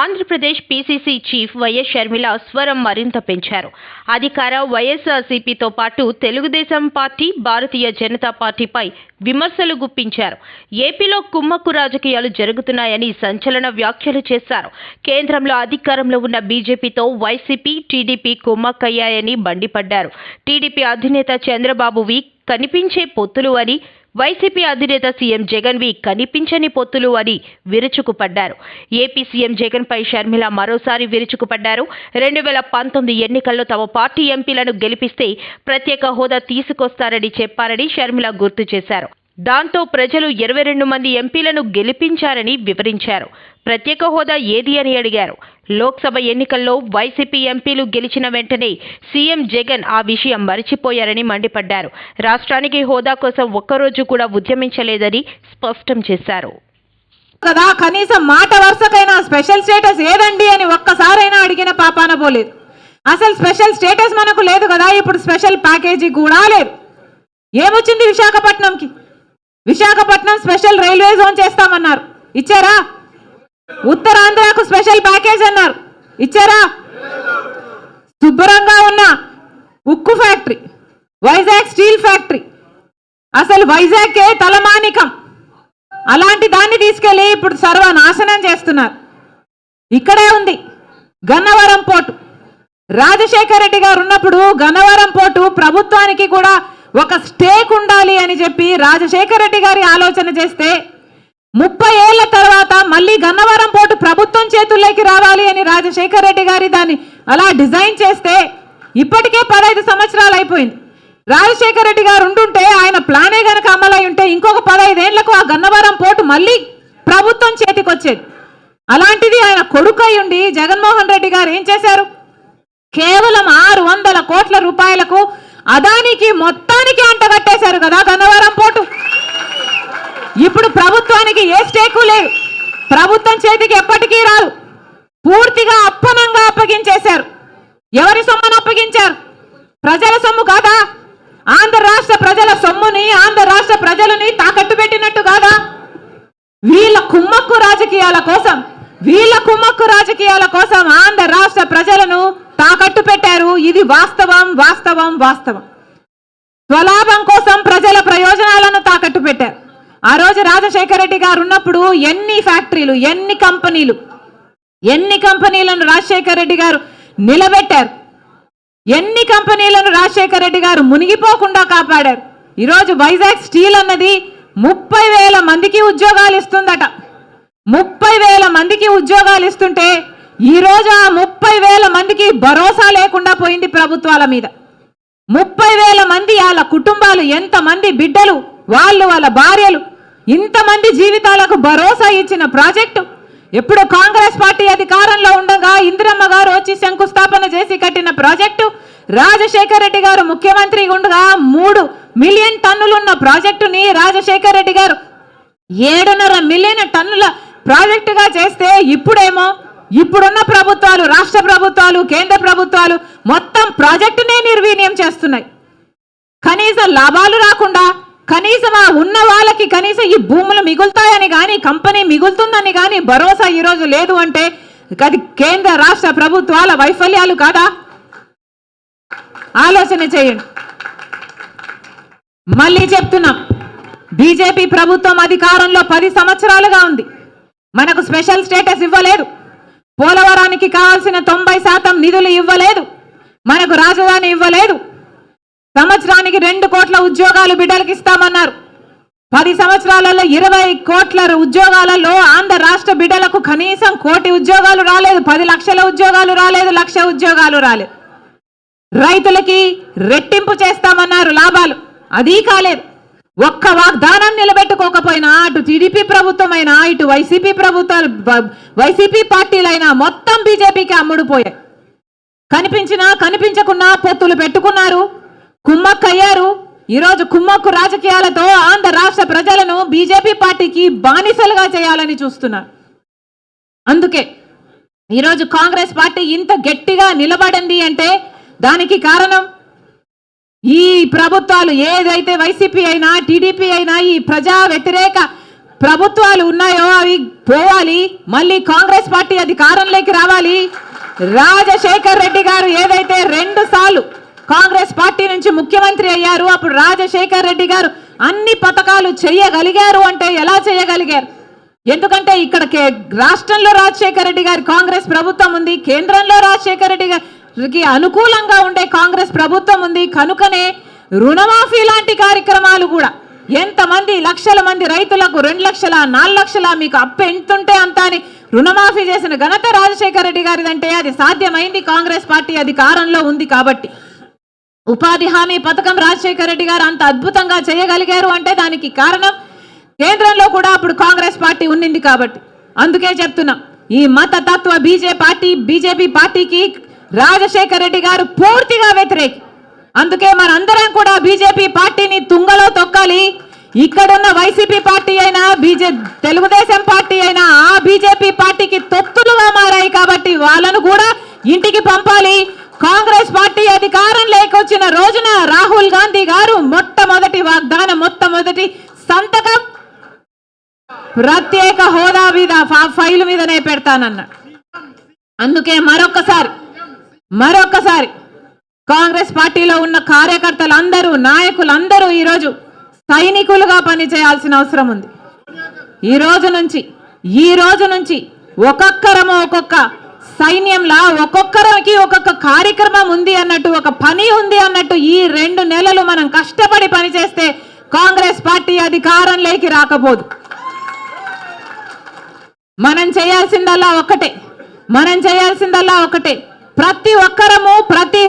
Andhra Pradesh PCC chief YS Sharmila స్వరం మరింత పెంచారు. అధికార వైఎస్ఆర్సీపీతో పాటు తెలుగుదేశం పార్టీ భారతీయ జనతా పార్టీపై విమర్శలు గుప్పించారు. ఏపీలో కుమ్మక్కు రాజకీయాలు జరుగుతున్నాయని సంచలన వ్యాఖ్యలు చేశారు. కేంద్రంలో అధికారంలో ఉన్న బీజేపీతో వైసీపీ టీడీపీ కుమ్మక్కయ్యాయని మండిపడ్డారు టీడీపీ అధినేత చంద్రబాబువి కనిపించే పొత్తులు అని వైసీపీ అధినేత సీఎం జగన్ వి కనిపించని పొత్తులు అని విరుచుకుపడ్డారు. ఏపీ సీఎం జగన్పై షర్మిల మరోసారి విరుచుకుపడ్డారు. రెండు వేల పంతొమ్మిది ఎన్నికల్లో తమ పార్టీ ఎంపీలను గెలిపిస్తే ప్రత్యేక హోదా తీసుకొస్తారని చెప్పారని షర్మిల గుర్తు చేశారు. దాంతో ప్రజలు ఇరవై రెండు మంది ఎంపీలను గెలిపించారని వివరించారు. ప్రత్యేక హోదా ఏది అని అడిగారు. లోక్సభ ఎన్నికల్లో వైసీపీ ఎంపీలు గెలిచిన వెంటనే సీఎం జగన్ ఆ విషయం మరిచిపోయారని మండిపడ్డారు. రాష్ట్రానికి హోదా కోసం ఒక్కరోజు కూడా ఉద్యమించలేదని స్పష్టం చేశారు. కదా కనీసం మాట వరుసకైనా స్పెషల్ స్టేటస్ ఏదండి అని ఒక్కసారైనా అడిగిన పాపాన పోలేదు. అసలు స్పెషల్ స్టేటస్ మనకు లేదు కదా ఇప్పుడు స్పెషల్ ప్యాకేజీ కూడా లేదు. ఏమొచ్చింది విశాఖపట్నంకి? విశాఖపట్నం స్పెషల్ రైల్వే జోన్ చేస్తామన్నారు. ఇచ్చారా? ఉత్తరాంధ్రకు స్పెషల్ ప్యాకేజ్ అన్నారు. ఇచ్చారా? శుభ్రంగా ఉన్న ఉక్కు ఫ్యాక్టరీ వైజాగ్ స్టీల్ ఫ్యాక్టరీ. అసలు వైజాగ్కే తలమానికం. అలాంటి దాన్ని తీసుకెళ్ళి ఇప్పుడు సర్వనాశనం చేస్తున్నారు. ఇక్కడే ఉంది గన్నవరం పోర్టు. రాజశేఖర రెడ్డి గారు ఉన్నప్పుడు గన్నవరం పోర్టు ప్రభుత్వానికి కూడా ఒక స్టేక్ ఉండాలి అని చెప్పి రాజశేఖర రెడ్డి గారి ఆలోచన చేస్తే ముప్పై ఏళ్ళ తర్వాత మళ్ళీ గన్నవరం పోటు ప్రభుత్వం చేతుల్లోకి రావాలి అని రాజశేఖర రెడ్డి గారి దాన్ని అలా డిజైన్ చేస్తే ఇప్పటికే పదహైదు సంవత్సరాలు అయిపోయింది. రాజశేఖర రెడ్డి గారు ఉంటుంటే ఆయన ప్లానే గనక అమలై ఉంటే ఇంకొక పదహైదేళ్ళకు ఆ గన్నవరం పోర్టు మళ్ళీ ప్రభుత్వం చేతికి వచ్చేది అలాంటిది ఆయన కొడుకై ఉండి జగన్మోహన్ రెడ్డి గారు ఏం చేశారు? కేవలం ఆరు వందల కోట్ల రూపాయలకు అదానికి మొత్తానికి అంటగట్టేశారు కదా గన్నవరం పోర్టు. ఇప్పుడు ప్రభుత్వానికి ఏ స్టేకు లేదు. ప్రభుత్వం చేతికి ఎప్పటికీ రాదు. పూర్తిగా అప్పనంగా అప్పగించేశారు. ఎవరి సొమ్మును అప్పగించారు? ప్రజల సొమ్ము కాదా? ఆంధ్ర రాష్ట్ర ప్రజల సొమ్ముని ఆంధ్ర రాష్ట్ర ప్రజలని తాకట్టు పెట్టినట్టు కాదా? వీళ్ళ కుమ్మక్కు రాజకీయాల కోసం వీళ్ళ కుమ్మక్కు రాజకీయాల కోసం ఆంధ్ర రాష్ట్ర ప్రజలను తాకట్టు పెట్టారు. ఇది వాస్తవం వాస్తవం వాస్తవం. స్వలాభం కోసం ప్రజల ప్రయోజనాలను తాకట్టు పెట్టారు. ఆ రోజు రాజశేఖర రెడ్డి గారు ఉన్నప్పుడు ఎన్ని ఫ్యాక్టరీలు ఎన్ని కంపెనీలు ఎన్ని కంపెనీలను రాజశేఖర రెడ్డి గారు నిలబెట్టారు. ఎన్ని కంపెనీలను రాజశేఖర రెడ్డి గారు మునిగిపోకుండా కాపాడారు. ఈరోజు వైజాగ్ స్టీల్ అన్నది ముప్పై వేల మందికి ఉద్యోగాలు ఇస్తుందట. ముప్పై వేల మందికి ఉద్యోగాలు ఇస్తుంటే ఈరోజు ఆ ముప్పై వేల మందికి భరోసా లేకుండా పోయింది ప్రభుత్వాల మీద. ముప్పై వేల మంది వాళ్ళ కుటుంబాలు ఎంతమంది బిడ్డలు వాళ్ళు వాళ్ళ భార్యలు ఇంతమంది జీవితాలకు భరోసా ఇచ్చిన ప్రాజెక్టు. ఎప్పుడు కాంగ్రెస్ పార్టీ అధికారంలో ఉండగా ఇందిరమ్మ గారు వచ్చి శంకుస్థాపన చేసి కట్టిన ప్రాజెక్టు. రాజశేఖర రెడ్డి గారు ముఖ్యమంత్రి ఉండగా మూడు మిలియన్ టన్నులున్న ప్రాజెక్టుని రాజశేఖర రెడ్డి గారు ఏడున్నర మిలియన్ టన్నుల ప్రాజెక్టుగా చేస్తే ఇప్పుడేమో ఇప్పుడున్న ప్రభుత్వాలు రాష్ట్ర ప్రభుత్వాలు కేంద్ర ప్రభుత్వాలు మొత్తం ప్రాజెక్టునే నిర్వీర్యం చేస్తున్నాయి. కనీసం లాభాలు రాకుండా కనీసం ఆ ఉన్న వాళ్ళకి కనీసం ఈ భూములు మిగులుతాయని కానీ కంపెనీ మిగులుతుందని కానీ భరోసా ఈరోజు లేదు అంటే అది కేంద్ర రాష్ట్ర ప్రభుత్వాల వైఫల్యాలు కాదా? ఆలోచన చేయండి. మళ్ళీ చెప్తున్నాం. బీజేపీ ప్రభుత్వం అధికారంలో పది సంవత్సరాలుగా ఉంది. మనకు స్పెషల్ స్టేటస్ ఇవ్వలేదు. పోలవరానికి కావాల్సిన తొంభై శాతం నిధులు ఇవ్వలేదు. మనకు రాజధాని ఇవ్వలేదు. సంవత్సరానికి రెండు కోట్ల ఉద్యోగాలు బిడ్డలకు ఇస్తామన్నారు. పది సంవత్సరాలలో ఇరవై కోట్ల ఉద్యోగాలలో ఆంధ్ర రాష్ట్ర బిడ్డలకు కనీసం కోటి ఉద్యోగాలు రాలేదు. పది లక్షల ఉద్యోగాలు రాలేదు లక్ష ఉద్యోగాలు రాలేదు. రైతులకి రెట్టింపు చేస్తామన్నారు లాభాలు. అది కాలేదు. ఒక్క వాగ్దానం నిలబెట్టుకోకపోయినా అటు టీడీపీ ప్రభుత్వమైనా ఇటు వైసీపీ ప్రభుత్వాలు వైసీపీ పార్టీలైనా మొత్తం బీజేపీకి అమ్ముడుపోయాయి కనిపించినా కనిపించకున్నా పొత్తులు పెట్టుకున్నారు కుమ్మక్కయ్యారు. ఈరోజు కుమ్మక్కు రాజకీయాలతో ఆంధ్ర రాష్ట్ర ప్రజలను బీజేపీ పార్టీకి బానిసలుగా చేయాలని చూస్తున్నారు. అందుకే ఈరోజు కాంగ్రెస్ పార్టీ ఇంత గట్టిగా నిలబడింది అంటే దానికి కారణం ఈ ప్రభుత్వాలు ఏదైతే వైసీపీ అయినా టీడీపీ అయినా ఈ ప్రజా వ్యతిరేక ప్రభుత్వాలు ఉన్నాయో అవి పోవాలి. మళ్ళీ కాంగ్రెస్ పార్టీ అధికారంలోకి రావాలి. రాజశేఖర్ రెడ్డి గారు ఏదైతే రెండు సార్లు కాంగ్రెస్ పార్టీ నుంచి ముఖ్యమంత్రి అయ్యారు అప్పుడు రాజశేఖర్ రెడ్డి గారు అన్ని పథకాలు చేయగలిగారు అంటే ఎలా చేయగలిగారు? ఎందుకంటే ఇక్కడ కే- రాష్ట్రంలో రాజశేఖర రెడ్డి గారు కాంగ్రెస్ ప్రభుత్వం ఉంది కేంద్రంలో రాజశేఖర రెడ్డి గారు అనుకూలంగా ఉండే కాంగ్రెస్ ప్రభుత్వం ఉంది. కనుకనే రుణమాఫీ లాంటి కార్యక్రమాలు కూడా ఎంతమంది లక్షల మంది రైతులకు రెండు లక్షల నాలుగు లక్షల మీకు అప్పు ఎంతుంటే అంత అని రుణమాఫీ చేసిన ఘనత రాజశేఖర రెడ్డి గారిదంటే అది సాధ్యమైంది. కాంగ్రెస్ పార్టీ అధికారంలో ఉంది కాబట్టి. ఉపాధి హామీ పథకం రాజశేఖర రెడ్డి గారు అంత అద్భుతంగా చేయగలిగారు అంటే దానికి కారణం కేంద్రంలో కూడా అప్పుడు కాంగ్రెస్ పార్టీ ఉండింది కాబట్టి. అందుకే చెప్తున్నాం ఈ మత తత్వ బీజే పార్టీ బీజేపీ పార్టీకి రాజశేఖర రెడ్డి గారు పూర్తిగా వ్యతిరేకి. అందుకే మనందరం కూడా బీజేపీ పార్టీని తుంగలో తొక్కాలి. ఇక్కడున్న వైసీపీ పార్టీ అయినా బీజే తెలుగుదేశం పార్టీ అయినా ఆ బీజేపీ పార్టీకి తొత్తులుగా మారాయి కాబట్టి వాళ్ళను కూడా ఇంటికి పంపాలి. కాంగ్రెస్ పార్టీ అధికారం లేకొచ్చిన రోజున రాహుల్ గాంధీ గారు మొట్టమొదటి వాగ్దానం మొట్టమొదటి సంతకం. ప్రత్యేక హోదా మీద ఫా- ఫైలు మీదనే పెడతానన్నాడు అందుకే మరొకసారి మరొకసారి కాంగ్రెస్ పార్టీలో ఉన్న కార్యకర్తలందరూ నాయకులందరూ ఈరోజు సైనికులుగా పనిచేయాల్సిన అవసరం ఉంది. ఈ రోజు నుంచి ఈ రోజు నుంచి ఒక్కొక్కరము ఒక్కొక్క సైన్యంలా ఒక్కొక్కరికి ఒక్కొక్క కార్యక్రమం ఉంది అన్నట్టు ఒక పని ఉంది అన్నట్టు ఈ రెండు నెలలు మనం కష్టపడి పనిచేస్తే కాంగ్రెస్ పార్టీ అధికారంలోకి రాకపోదు. మనం చేయాల్సిందల్లా ఒకటే మనం చేయాల్సిందల్లా ఒకటే ప్రతి ఒక్కరము ప్రతి